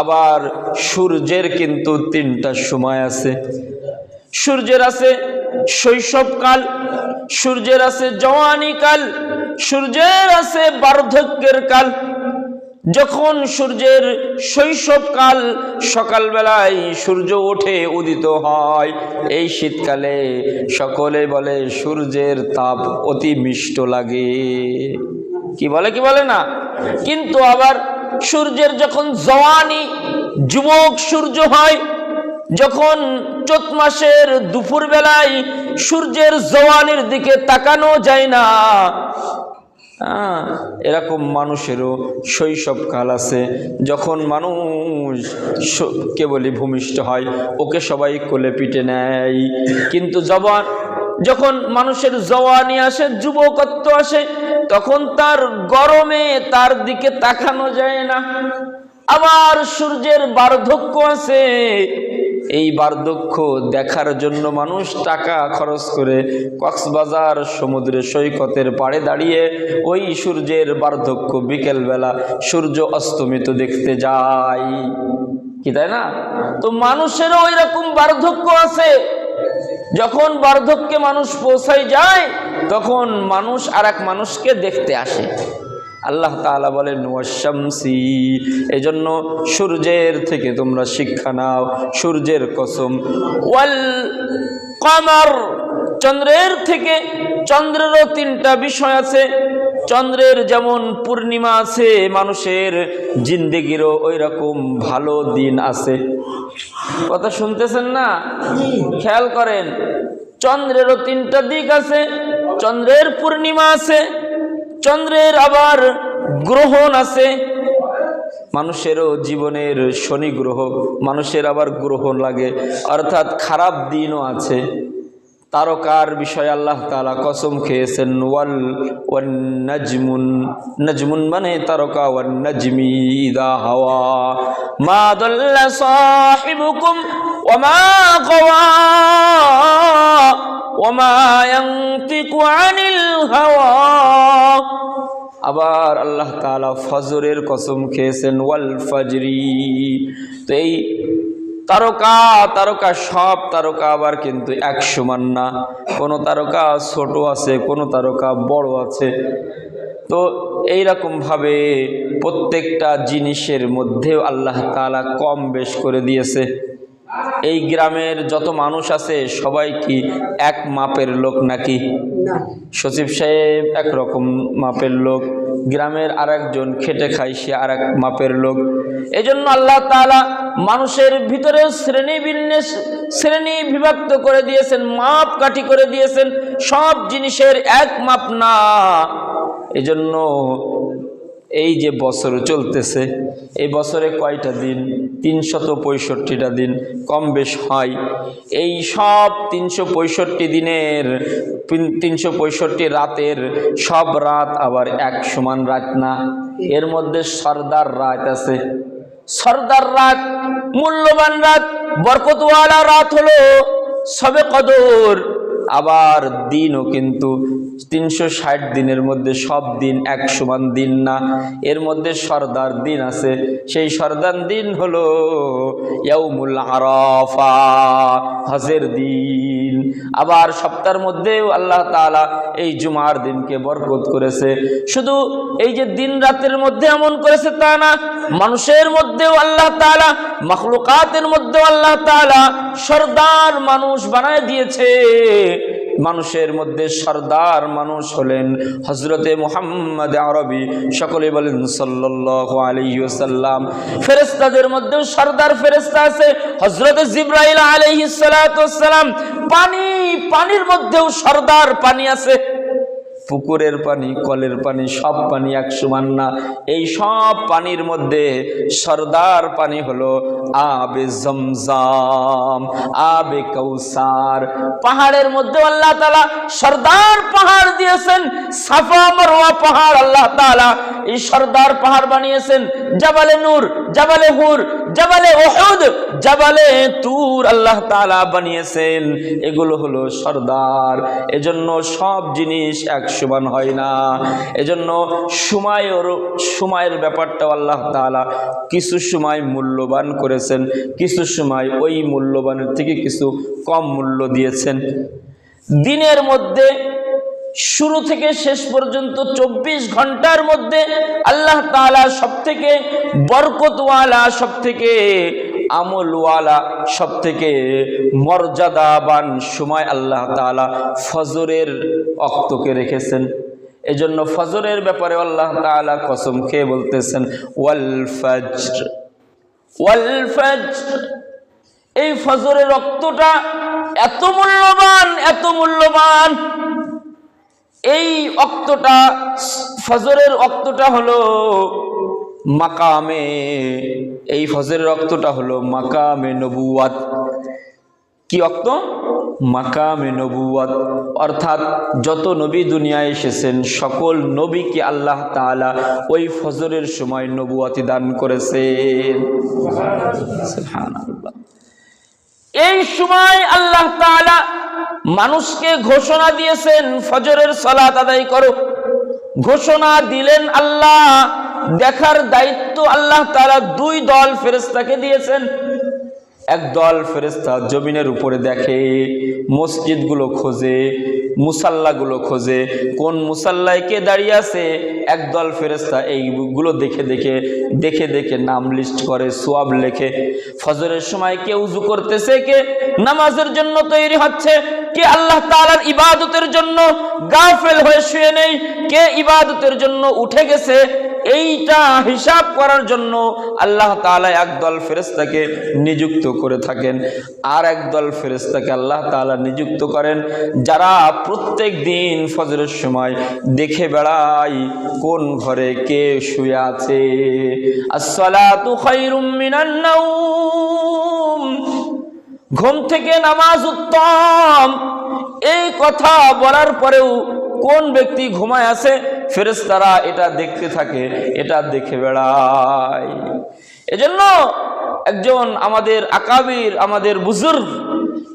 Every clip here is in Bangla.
আবার সূর্যের কিন্তু তিনটা সময় আছে। সূর্যের আছে শৈশবকাল, সূর্যের আছে জওয়ানি কাল সূর্যের আছে বার্ধক্যের কাল। যখন সূর্যের শৈশবকাল সকালবেলায় সূর্য ওঠে, উদিত হয়, এই শীতকালে সকলে বলে, সূর্যের তাপ অতি মিষ্ট লাগে। কি বলে কি বলে না? কিন্তু আবার সূর্যের যখন জওয়ানি যুবক সূর্য হয়, যখন চোত মাসের দুপুর বেলায় সূর্যের জওয়ানির দিকে তাকানো যায় না এরকম মানুষেরও শৈশবকাল আছে। যখন মানুষ কেবলই ভূমিষ্ঠ হয়, ওকে সবাই কোলে পিটে নেয়। কিন্তু জবান যখন মানুষের জওয়ানি আসে, যুবকত্ব আসে, তখন তার গরমে তার দিকে তাকানো যায় না। আবার সূর্যের বার্ধক্য আছে। এই বার্ধক্য দেখার জন্য মানুষ টাকা খরচ করে কক্সবাজার সমুদ্রে সৈকতের পাড়ে দাঁড়িয়ে ওই সূর্যের বার্ধক্য বিকেলবেলা সূর্য অস্তমিত দেখতে যায়। কি তাই না? তো মানুষেরও ওই রকম বার্ধক্য আছে। যখন বার্ধক্যে মানুষ পৌঁছায় যায়, তখন মানুষ আর এক মানুষকে দেখতে আসে। আল্লাহ তালা বলেন ওয়াশামসি এজন্য সূর্যের থেকে তোমরা শিক্ষা নাও, সূর্যের কসম। ওয়াল কমর চন্দ্রের থেকে চন্দ্রেরও তিনটা বিষয় আছে। চন্দ্রের যেমন পূর্ণিমা আছে, মানুষের জিন্দেগিরও ওই রকম ভালো দিন আছে। কথা শুনতেছেন না? খেয়াল করেন, চন্দ্রেরও তিনটা দিক আছে, চন্দ্রের পূর্ণিমা আছে, চন্দ্রের আবার গ্রহণ আছে। মানুষেরও জীবনের শনি গ্রহ, মানুষের আবার গ্রহণ লাগে, অর্থাৎ খারাপ দিনও আছে। তারকার বিষয়ে আল্লাহ তাআলা কসম খেয়েছেন, ওয়াল ওয়ান নাজমুন নাজমুন মানে তারকা, ওয়ান নাজমি ইদা হাওয়া। মা দাল্লা সাহিবুকুম ওয়া মা গাওয়া, ওয়া মা ইয়ানতিকু আনিল হাওয়া। আবার আল্লাহ তাআলা ফজরের কসম খেয়েছেন, ওয়াল ফজরি। তো এই তারকা তারকা সব, তারকা আবার কিন্তু এক সমান না। কোনো তারকা ছোট আছে, কোনো তারকা বড় আছে। তো এই ভাবে প্রত্যেকটা জিনিসের মধ্যেও আল্লাহ তাআলা কম বেশ করে দিয়েছে। এই গ্রামের যত মানুষ আছে সবাই কি এক মাপের লোক নাকি? সচিব সাহেব একরকম মাপের লোক গ্রামের আরেকজন খেটে খায় সে আর এক মাপের লোক। এজন্য আল্লাহ তাআলা মানুষের ভিতরেও শ্রেণি বিন্যাস শ্রেণি বিভক্ত করে দিয়েছেন মাপ কাঠি করে দিয়েছেন সব জিনিসের এক মাপ না। এজন্য এই যে বছর চলতেছে এই বছরে কয়টা দিন? তিনশত পঁয়ষট্টিটা দিন কম বেশ হয়। এই সব তিনশো পঁয়ষট্টি দিনের, তিনশো পঁয়ষট্টি রাতের সব রাত আবার এক সমান রাত না। এর মধ্যে সর্দার রাত আছে। সর্দার রাত, মূল্যবান রাত, বরকতওয়ালা রাত হলো সবে কদর। আবার দিনও কিন্তু তিনশো ষাট দিনের মধ্যে সব দিন এক সমান দিন না। এর মধ্যে সর্দার দিন আছে। সেই সর্দার দিন হলো ইয়াউমুল আরাফা, হজের দিন। আবার সপ্তাহের মধ্যেও আল্লাহ তাআলা এই জুমার দিনকে বরকত করেছে। শুধু এই যে দিন রাতের মধ্যে এমন করেছে তা না, মানুষের মধ্যেও আল্লাহ তাআলা, মখলুকাতের মধ্যেও আল্লাহ তাআলা সর্দার মানুষ বানায় দিয়েছে। মানুষের মধ্যে সর্দার মানুষ হলেন হজরতে মোহাম্মদ আরবি। সকলে বলেন, সাল্লাল্লাহু আলাইহি ফেরেস্তাদের মধ্যেও সর্দার ফেরেস্তা আছে। হজরত জিব্রাইল আলহিসাল্লাম পানি, পানির মধ্যেও সর্দার পানি আছে। পুকুরের পানি, কলের পানি, সব পানি এক সমান না। এই সব পানির মধ্যে সর্দার পানি হলো আবে জমজাম, আবে কৌসার পাহাড়ের মধ্যে আল্লাহ তালা সর্দার পাহাড় দিয়েছেন, সাফা মারওয়া পাহাড় আল্লাহ তাআলা। এই সর্দার পাহাড় বানিয়েছেন জাবালে নূর, জাবালে হুর, জাবালে ওহুদ জাবালে তুর আল্লাহ তাআলা বানিয়েছেন। এগুলো হলো সর্দার। এজন্য সব জিনিস এক সমান হয় না। এজন্য সময়ের সময়ের ব্যাপারটাও আল্লাহ তালা কিছু সময় মূল্যবান করেছেন, কিছু সময় ওই মূল্যবানের থেকে কিছু কম মূল্য দিয়েছেন। দিনের মধ্যে শুরু থেকে শেষ পর্যন্ত চব্বিশ ঘণ্টার মধ্যে আল্লাহ তাআলা সব থেকে বরকতওয়ালা সব থেকে আমলওয়ালা সব থেকে মর্যাদাবান সময় আল্লাহ তাআলা ফজরের অক্তকে রেখেছেন। এজন্য ফজরের ব্যাপারে আল্লাহ তাআলা কসম খেয়ে বলতেছেন, ওয়াল ফজর ওয়াল ফজর। এই ফজরের রক্তটা এত মূল্যবান এত মূল্যবান এই অক্তটা, ফজরের অক্তটা হলো মাকামে। এই ফজরের অক্তটা হলো মাকামে নবুয়াত কি অক্ত? মাকামে নবুয়াত অর্থাৎ যত নবী দুনিয়ায় এসেছেন, সকল নবীকে আল্লাহ তাআলা ওই ফজরের সময় নবুয়াতি দান করেছেন। এই সময় আল্লাহ তাআলা মানুষকে ঘোষণা দিয়েছেন, ফজরের সালাত আদায় করো। ঘোষণা দিলেন আল্লাহ, দেখার দায়িত্ব আল্লাহ তারা দুই দল ফেরেশতাকে দিয়েছেন। এক দল ফেরেশতা জমিনের উপরে দেখে, মসজিদগুলো খোঁজে, মুসাল্লাগুলো খোঁজে, কোন মুসাল্লায় কে দাঁড়িয়ে আছে। একদল ফেরেশতা এইগুলো দেখে দেখে দেখে দেখে নাম লিস্ট করে, সোয়াব লেখে, ফজরের সময় কে উজু করতেছে, কে নামাজের জন্য তৈরি হচ্ছে। কে আল্লাহ তাআলার ইবাদতের জন্য গাফেল হয়ে শুয়ে নেই, কে ইবাদতের জন্য উঠে গেছে, এইটা হিসাব করার জন্য আল্লাহ তাআলা একদল ফেরেশতাকে নিযুক্ত করে থাকেন। আর একদল ফেরেশতাকে আল্লাহ তাআলা নিযুক্ত করেন, যারা প্রত্যেক দিন ফজরের সময় দেখে বেড়ায় কোন ঘরে কে শুয়ে আছে। আসসালাতু খায়রুম মিনান নাওম। ঘুম থেকে নামাজ উত্তম। এই কথা বলার পরেও কোন ব্যক্তি ঘুমায় আছে? ফেরেশতারা এটা দেখতে থাকে, এটা দেখে বেড়ায়। এজন্য একজন আমাদের আকাবির, আমাদের বুজুর্গ,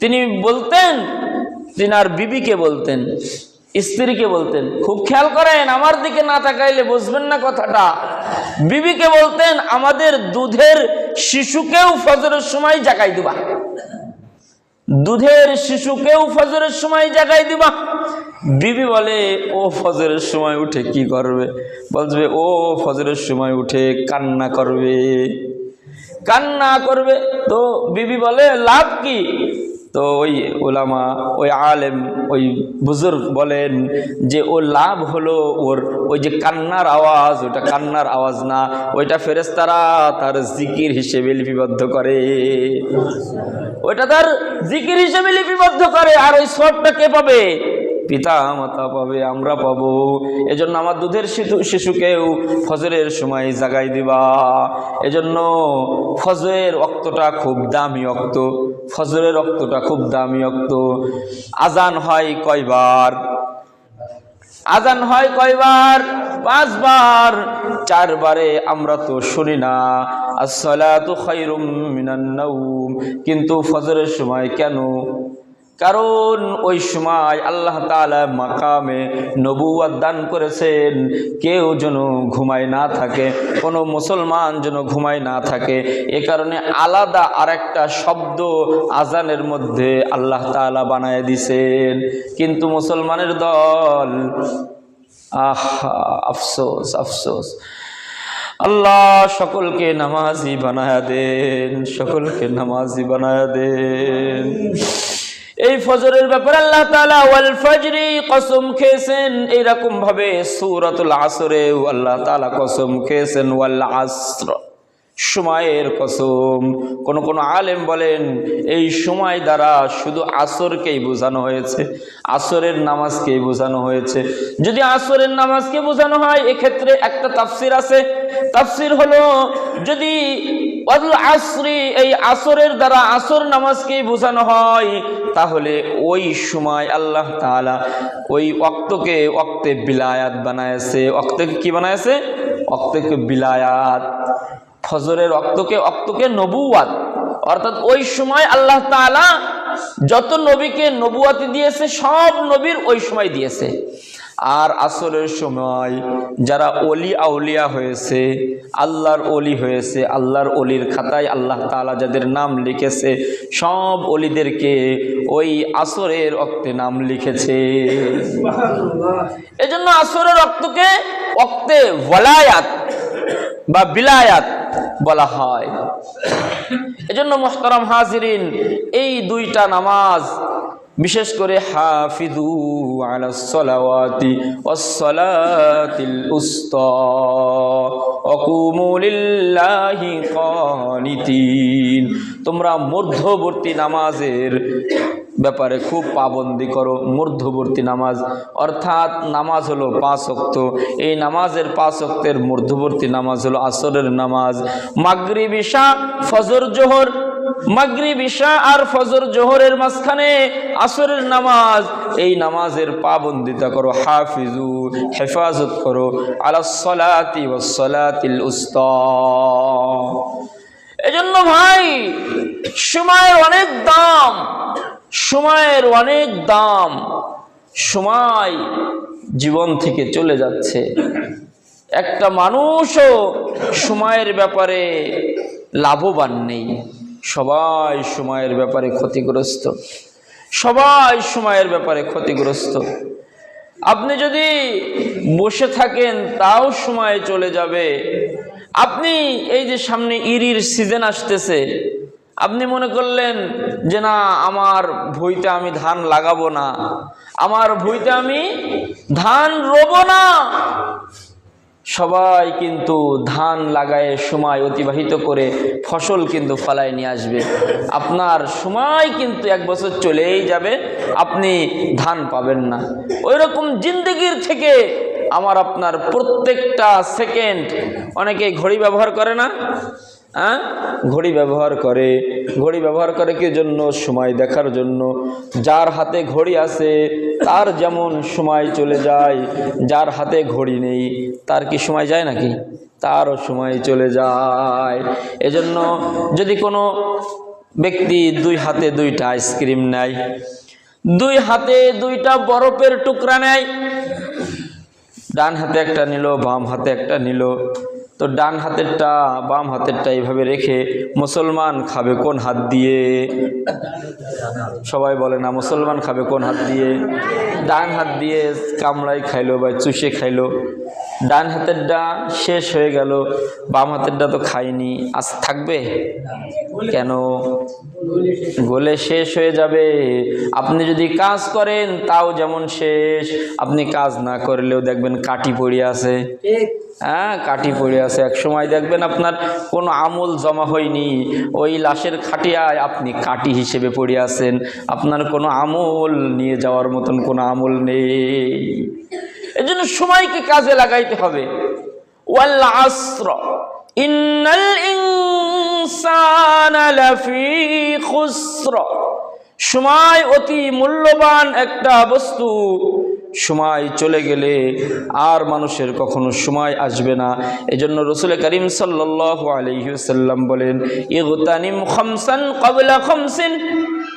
তিনি বলতেন, তিনার বিবিকে বলতেন, স্ত্রীকে বলতেন, খুব খেয়াল করেন, আমার দিকে না তাকাইলে বুঝবেন না কথাটা। বিবিকে বলতেন, আমাদের দুধের শিশুকেও ফজরের সময় জাগাই দিবা। দুধের শিশুকেও ফজরের সময় জাগাই দিবা। বিবি বলে, ও ফজরের সময় উঠে কি করবে? বলবে ও ফজরের সময় উঠে কান্না করবে। কান্না করবে। তো বিবি বলে, লাভ কি? তো ওই ওলামা, ওই আলেম, ওই বুজুর্গ বলেন যে ও লাভ হলো ওর ওই যে কান্নার আওয়াজ ওটা কান্নার আওয়াজ না, ওইটা ফেরেস্তারা তার জিকির হিসেবে লিপিবদ্ধ করে। ওইটা তার জিকির হিসেবে লিপিবদ্ধ করে আর ওই সবটা কে পাবে? পিতা মাতা পাবে, আমরা পাবো। এজন্য আমার দুধের শিশু শিশুকেও ফজরের সময় জাগাই দিবা। এজন্য ফজরের অক্তটা খুব দামি অক্ত ফজরের অক্তটা খুব দামি অক্ত আজান হয় কয়বার? আজান হয় কয়বার? পাঁচবার। চারবারে আমরা তো শুনি না, আসসালাতু খায়রুম মিনান নাওম। কিন্তু ফজরের সময় কেন? কারণ ওই সময় আল্লাহ তাআলা মাকামে নবুয়াত দান করেছেন। কেউ যেন ঘুমায় না থাকে, কোনো মুসলমান যেন ঘুমায় না থাকে। এ কারণে আলাদা আরেকটা শব্দ আজানের মধ্যে আল্লাহ তাআলা বানায় দিছেন। কিন্তু মুসলমানের দল, আহা, আফসোস আফসোস। আল্লাহ সকলকে নামাজি বানায়া দেন, সকলকে নামাজি বানায়া দেন। এই ফজরের ব্যাপারে আল্লাহ তাআলা ওয়াল ফজরি কসম খেয়েছেন। এইরকম ভাবে সূরাতুল আসরে আল্লাহ তাআলা কসম খেয়েছেন। ওয়াল আসর। সময়ের কসম। কোন কোন আলেম বলেন, এই সময় দ্বারা শুধু আসরকেই বোঝানো হয়েছে, আসরের নামাজকেই বোঝানো হয়েছে। যদি আসরের নামাজকে বোঝানো হয়, এক্ষেত্রে একটা তাফসির আছে। তাফসির হলো, যদি আসরি, এই আসরের দ্বারা আসর নামাজকেই বোঝানো হয়, তাহলে ওই সময় আল্লাহ তাআলা ওই অক্তকে অক্তে বিলায়াত বানায়ছে অক্তকে কি বানায়ছে অক্তকে বিলায়াত। ফজরের রক্তকে অক্তকে নবুয়াত অর্থাৎ ওই সময় আল্লাহ তাআলা যত নবীকে নবুয়াতি দিয়েছে সব নবীর ওই সময় দিয়েছে। আর আসরের সময় যারা অলি আউলিয়া হয়েছে আল্লাহর অলি হয়েছে আল্লাহর অলির খাতায় আল্লাহ তাআলা যাদের নাম লিখেছে সব অলিদেরকে ওই আসরের অক্তে নাম লিখেছে। এজন্য আসরের রক্তকে অক্তে ওয়ালায়াত বা বিলায়াত বলা হয়। এজন্য মোহতারাম হাজিরিন, এই দুইটা নামাজ, বিশেষ করে হাফিদু আলা সলাওয়াতি ওয়াসসালাতিল উস্তা ওয়াকুমু কানিতিন। তোমরা মধ্যবর্তী নামাজের ব্যাপারে খুব পাবন্দি করো, মধ্যবর্তী নামাজ। অর্থাৎ নামাজ হলো পাঁচ অক্ত এই নামাজের পাঁচ অক্তের মধ্যবর্তী নামাজ হলো আসরের নামাজ। মাগরিব, ইশা, ফজর, জোহর। মাগরিব, ইশা আর ফজর, জোহরের মাঝখানে আসরের নামাজ। এই নামাজের পাবন্দিতা করো, হাফিজু, হেফাজত করো। আলাসলাতি ওয়াসসালাতিল উস্তা। এজন্য ভাই সময়ের অনেক দাম। সময়ের অনেক দাম সময় জীবন থেকে চলে যাচ্ছে। একটা মানুষও সময়ের ব্যাপারে লাভবান নেই। সবাই সময়ের ব্যাপারে ক্ষতিগ্রস্ত। সবাই সময়ের ব্যাপারে ক্ষতিগ্রস্ত। আপনি যদি বসে থাকেন, তাও সময় চলে যাবে। আপনি এই যে সামনে ইরির সিজন আসতেছে আপনি মনে করলেন যে না, আমার ভুইতে আমি ধান লাগাবো না। আমার ভুইতে আমি ধান রোব না। সবাই কিন্তু ধান লাগায় সময় অতিবাহিত করে ফসল কিন্তু ফলায় নিয়ে আসবে। আপনার সময় কিন্তু এক বছর চলেই যাবে, আপনি ধান পাবেন না। ওই রকম জিন্দগির থেকে আমার আপনার প্রত্যেকটা সেকেন্ড অনেকে ঘড়ি ব্যবহার করে না। হ্যাঁ? ঘড়ি ব্যবহার করে। ঘড়ি ব্যবহার করে কি জন্য? সময় দেখার জন্য। যার হাতে ঘড়ি আছে, তার যেমন সময় চলে যায়, যার হাতে ঘড়ি নেই, তার কি সময় যায় নাকি? তারও সময় চলে যায়। এজন্য যদি কোনো ব্যক্তি দুই হাতে দুইটা আইসক্রিম নেয়, দুই হাতে দুইটা বরফের টুকরা নেয়, ডান হাতে একটা নিল, বাম হাতে একটা নিল তো ডান হাতেরটা, বাম হাতেরটা এইভাবে রেখে মুসলমান খাবে কোন হাত দিয়ে? সবাই বলে না, মুসলমান খাবে কোন হাত দিয়ে? ডান হাত দিয়ে কামড়াই খাইলো বা চুষে খাইলো। ডান হাতেরটা শেষ হয়ে গেল, বাম হাতেরটা তো খাইনি আজ থাকবে? কেন? গোলে শেষ হয়ে যাবে। আপনি যদি কাজ করেন তাও যেমন শেষ। আপনি কাজ না করলেও দেখবেন কাটি পড়ে আছে। হ্যাঁ কাটি পড়ে আছে। এক সময় দেখবেন আপনার কোনো আমল জমা হয়নি। ওই লাশের খাটিয়ায় আপনি কাটি হিসেবে পড়ে আছেন। আপনার কোনো আমল নিয়ে যাওয়ার মতন কোনো আমল নেই। এজন্য সময়কে কাজে লাগাইতে হবে। ওয়াল আসর ইন্নাল খুসর সময় অতি মূল্যবান একটা বস্তু। সময় চলে গেলে আর মানুষের কখনো সময় আসবে না। এজন্য রসুল করিম সাল্লাহ আলহিসাল্লাম বলেন, ইগতানিম খমসান কবলা খমসিন।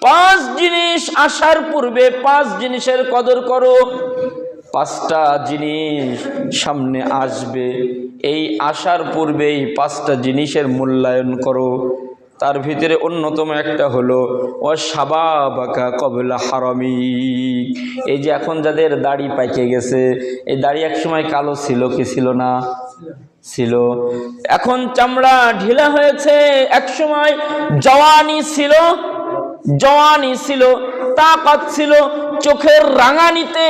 পাঁচ জিনিস আসার পূর্বে পাঁচ জিনিসের কদর করো। পাঁচটা জিনিস সামনে আসবে। এই আসার পূর্বেই পাঁচটা জিনিসের মূল্যায়ন করো। তার ভিতরে অন্যতম একটা হলো অসাবাবাকা কবলা হারমি এই যে এখন যাদের দাড়ি পাইকে গেছে, এই দাড়ি একসময় কালো ছিল কি ছিল না? ছিল। এখন চামড়া ঢিলা হয়েছে একসময় জওয়ানি ছিল জওয়ানি ছিল, তাকাত ছিল, চোখের রাঙানিতে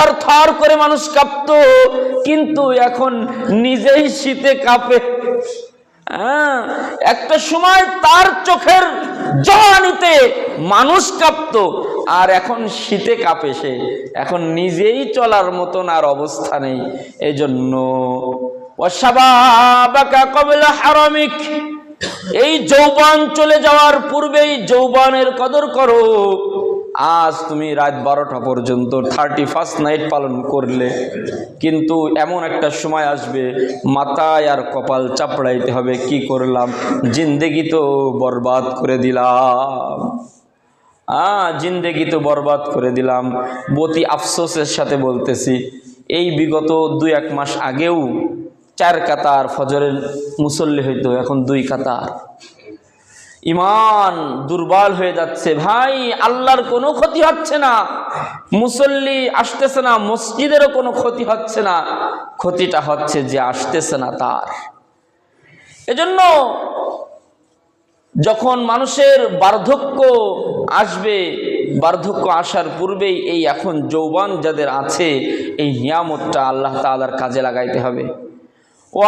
থর থর করে মানুষ কাঁপতো, কিন্তু এখন নিজেই শীতে কাঁপে। হ্যাঁ একটা সময় তার চোখের জওয়ানিতে মানুষ কাঁপত, আর এখন শীতে কাঁপে সে। এখন নিজেই চলার মতন আর অবস্থা নেই। এই জন্য অসাবাবাকা কবলা হারামিক। এই যৌবন চলে যাওয়ার পূর্বেই যৌবনের কদর করো। আজ তুমি রাত বারোটা পর্যন্ত থার্টি ফার্স্ট নাইট পালন করলে, কিন্তু এমন একটা সময় আসবে, মাথায় আর কপাল চাপড়াইতে হবে, কি করলাম? জিন্দেগি তো বরবাদ করে দিলাম। আহ জিন্দেগি তো বরবাদ করে দিলাম। বতি আফসোসের সাথে বলতেছি, এই বিগত দুই এক মাস আগেও চার কাতার ফজরের মুসল্লি হইতো, এখন দুই কাতার। ইমান দুর্বল হয়ে যাচ্ছে। ভাই, আল্লাহর কোনো ক্ষতি হচ্ছে না। মুসল্লি আসতেছে না, মসজিদেরও কোনো ক্ষতি হচ্ছে না। ক্ষতিটা হচ্ছে যে আসতেছে না তার। এজন্য যখন মানুষের বার্ধক্য আসবে, বার্ধক্য আসার পূর্বেই এই এখন যৌবন যাদের আছে, এই নিয়ামতটা আল্লাহ তাআলার কাজে লাগাইতে হবে। ও